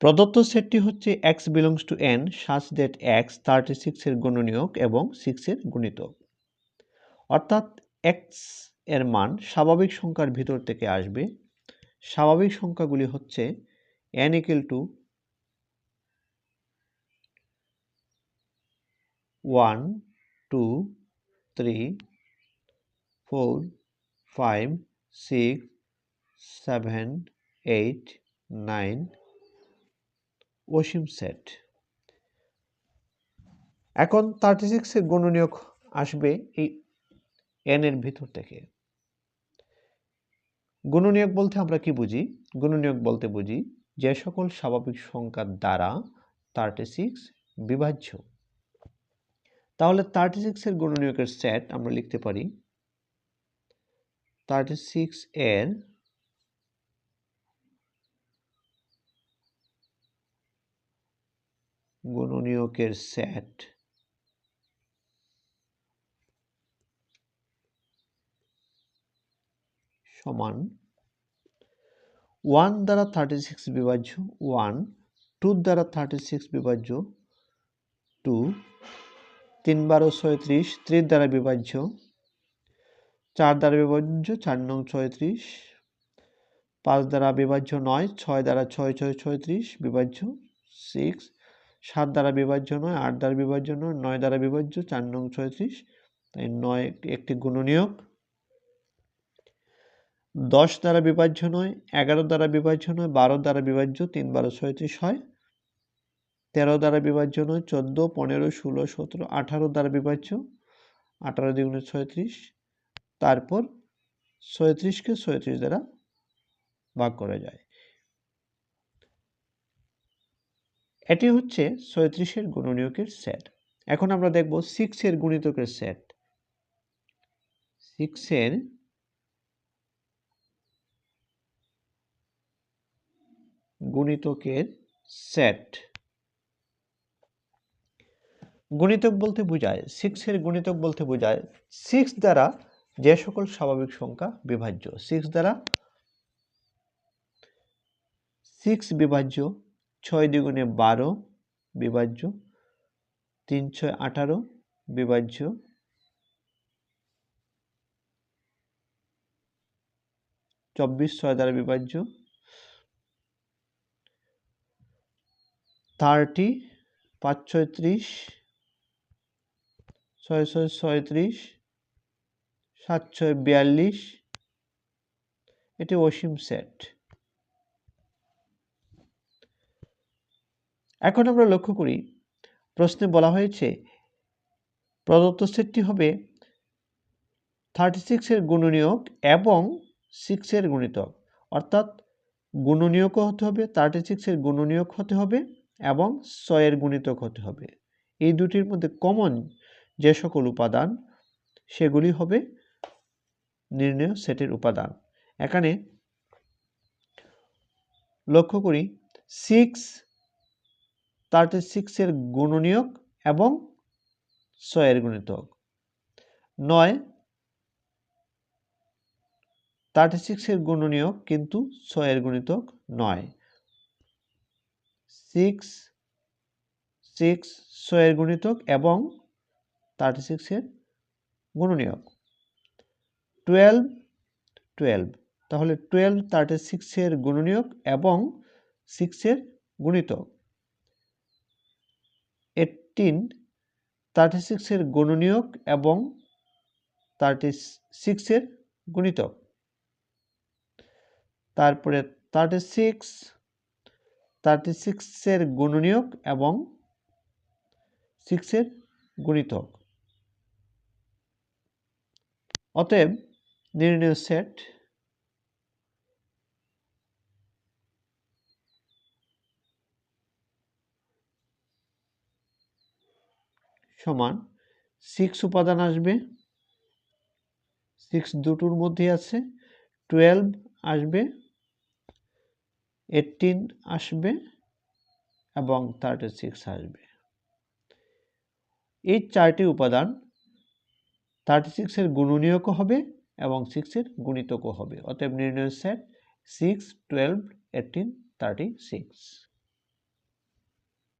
প্রদত্ত সেটটি হচ্ছে x belongs to n such that x thirty সিক্সের গুণনীয়ক এবং সিক্সের গুণিতক। অর্থাৎ এক্সের মান স্বাভাবিক সংখ্যার ভিতর থেকে আসবে। স্বাভাবিক সংখ্যাগুলি হচ্ছে n equal to one two three four five six seven eight nine Asim set. এখন থার্টি সিক্সের গণনীয়ক আসবে এই এন এর ভিতর থেকে। গুণনীয়ক বলতে আমরা কি বুঝি? গুণনীয়ক বলতে বুঝি যে সকল স্বাভাবিক সংখ্যার দ্বারা থার্টি সিক্স বিভাজ্য। তাহলে থার্টি সিক্সের গুণনীয়কের সেট আমরা লিখতে পারি। থার্টি সিক্স এর গুণনীয়কের সেট সমান ওয়ান দ্বারা থার্টি সিক্স বিভাজ্য ওয়ান টু দ্বারা থার্টি সিক্স বিভাজ্য টু তিন বারো ছয়ত্রিশ ত্রিশ দ্বারা বিভাজ্য চার দ্বারা বিভাজ্য চার নং ছয়ত্রিশ, পাঁচ দ্বারা বিভাজ্য নয়, ছয় দ্বারা ছয় ছয়, ছয়ত্রিশ বিভাজ্য সিক্স সাত দ্বারা বিভাজ্য নয়, আট দ্বারা বিভাজ্য নয় নয় দ্বারা বিভাজ্য, চার নং ছয়ত্রিশ। তাই নয় একটি গুণনীয়ক। দশ দ্বারা বিভাজ্য নয়, এগারো দ্বারা বিভাজ্য নয়, বারো দ্বারা বিভাজ্য, তিন বারো ছয়ত্রিশ হয়। তেরো দ্বারা বিভাজ্য নয়, চোদ্দ, পনেরো, ষোলো, সতেরো, আঠারো দ্বারা বিভাজ্য, আঠারো দ্বিগুণে ছয়ত্রিশ। তারপর ছয়ত্রিশকে ছয়ত্রিশ দ্বারা ভাগ করা যায়। এটি হচ্ছে ছয়ত্রিশের গুণনীয়কের সেট। এখন আমরা দেখব সিক্সের গুণিতকের সেট। সিক্সের গুণিতকের সেট। গুণিতক বলতে বোঝায় সিক্সের গুণিতক বলতে বোঝায় সিক্স দ্বারা যে সকল স্বাভাবিক সংখ্যা বিভাজ্য। সিক্স দ্বারা সিক্স বিভাজ্য ছয় দ্বিগুণে বারো বিভাজ্য, তিন ছয় আঠারো বিভাজ্য, চব্বিশ ছয় দ্বারা বিভাজ্য, থার্টি পাঁচ ছয় ত্রিশ, ছয় ছয় ছয় ছয়ত্রিশ সাত ছয় বিয়াল্লিশ, এটি অসীম সেট এখন আমরা লক্ষ্য করি, প্রশ্নে বলা হয়েছে, প্রদত্ত সেটটি হবে থার্টি সিক্সের গুণনীয়ক এবং সিক্সের গুণিতক। অর্থাৎ গুণনীয়কও হতে হবে থার্টি সিক্সের গুণনীয়ক হতে হবে এবং ছয়ের গুণিতক হতে হবে। এই দুটির মধ্যে কমন যে সকল উপাদান, সেগুলি হবে নির্ণয় সেটের উপাদান। এখানে লক্ষ্য করি সিক্স থার্টি সিক্সের গুণনীয়ক এবং ছয়ের গুণিতক। নয় থার্টি সিক্সের গুণনীয়ক কিন্তু ছয়ের গুণিতক নয়। সিক্স সিক্স ছয়ের গুণিতক এবং থার্টি সিক্সের গুণনীয়ক। টুয়েলভ টুয়েলভ তাহলে টুয়েলভ থার্টি সিক্সের গুণনীয়ক এবং সিক্সের গুণিতক। এইটিন থার্টি সিক্সের গুণনীয়ক এবং থার্টি সিক্সের গুণিতক। তারপরে থার্টি সিক্স থার্টি সিক্সের গুণনীয়ক এবং সিক্সের গুণিতক। অতএব নির্ণয় সেট সমান সিক্স উপাদান আসবে। সিক্স দুটোর মধ্যে আছে টুয়েলভ আসবে এইটিন আসবে এবং থার্টি সিক্স আসবে। এই চারটি উপাদান থার্টি সিক্সের গুণনীয়কও হবে এবং সিক্সের গুণিতকও হবে। অতএব নির্ণয় set six twelve eighteen thirty six